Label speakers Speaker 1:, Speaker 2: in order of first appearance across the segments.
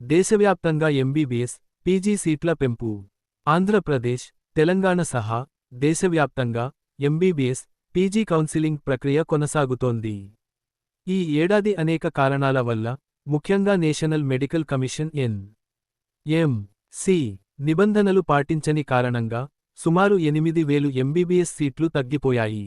Speaker 1: దేశవ్యాప్తంగా MBBS PG సీట్ల పెంపు. ఆంధ్రప్రదేశ్ తెలంగాణ సహా దేశవ్యాప్తంగా ఎంబీబీఎస్ పీజీ కౌన్సిలింగ్ ప్రక్రియ కొనసాగుతోంది. ఈ ఏడాది అనేక కారణాల వల్ల ముఖ్యంగా national medical commission N. M. C. నిబంధనలు పాటించని కారణంగా సుమారు ఎనిమిది వేలు ఎంబీబీఎస్ సీట్లు తగ్గిపోయాయి.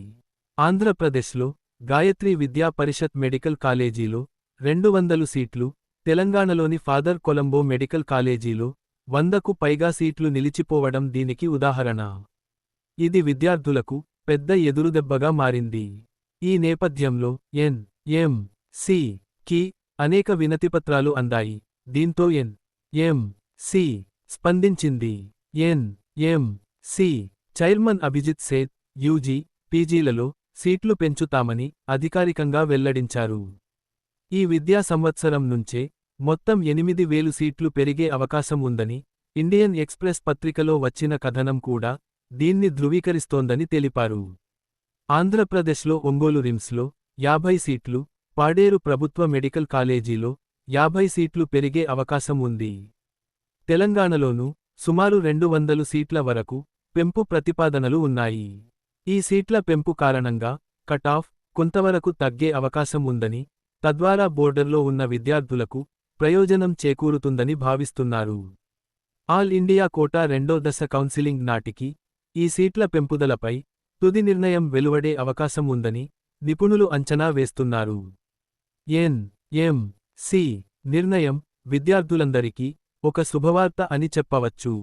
Speaker 1: ఆంధ్రప్రదేశ్లో గాయత్రి విద్యా పరిషత్ మెడికల్ కాలేజీలో రెండు వందలు సీట్లు తెలంగాణలోని ఫాదర్ కొలంబో మెడికల్ కాలేజీలో వందకు పైగా సీట్లు నిలిచిపోవడం దీనికి ఉదాహరణ. ఇది విద్యార్థులకు పెద్ద ఎదురుదెబ్బగా మారింది. ఈ నేపథ్యంలో ఎన్ ఎం సి కి అనేక వినతిపత్రాలు అందాయి. దీంతో ఎన్ ఎం సి స్పందించింది. N M C chairman Abhijit Seth UG పీజీలలో సీట్లు పెంచుతామని అధికారికంగా వెల్లడించారు. ఈ విద్యా సంవత్సరం నుంచే మొత్తం ఎనిమిది వేలు సీట్లు పెరిగే అవకాశం ఉందని ఇండియన్ ఎక్స్ప్రెస్ పత్రికలో వచ్చిన కథనం కూడా దీన్ని ధృవీకరిస్తోందని తెలిపారు. ఆంధ్రప్రదేశ్లో ఒంగోలు రిమ్స్లో యాభై సీట్లు పాడేరు ప్రభుత్వ మెడికల్ కాలేజీలో యాభై సీట్లు పెరిగే అవకాశం ఉంది. తెలంగాణలోనూ సుమారు రెండు వందలు సీట్ల వరకు పెంపు ప్రతిపాదనలు ఉన్నాయి. ఈ సీట్ల పెంపు కారణంగా కటాఫ్ కొంతవరకు తగ్గే అవకాశం ఉందని తద్వారా బోర్డర్లో ఉన్న విద్యార్థులకు ప్రయోజనం చేకూరుతుందని భావిస్తున్నారు. ఆల్ ఇండియా కోటా రెండో దశ కౌన్సిలింగ్ నాటికి ఈ సీట్ల పెంపుదలపై తుది నిర్ణయం వెలువడే అవకాశం ఉందని నిపుణులు అంచనా వేస్తున్నారు. ఎన్ ఎం సి నిర్ణయం విద్యార్థులందరికీ ఒక శుభవార్త అని చెప్పవచ్చు.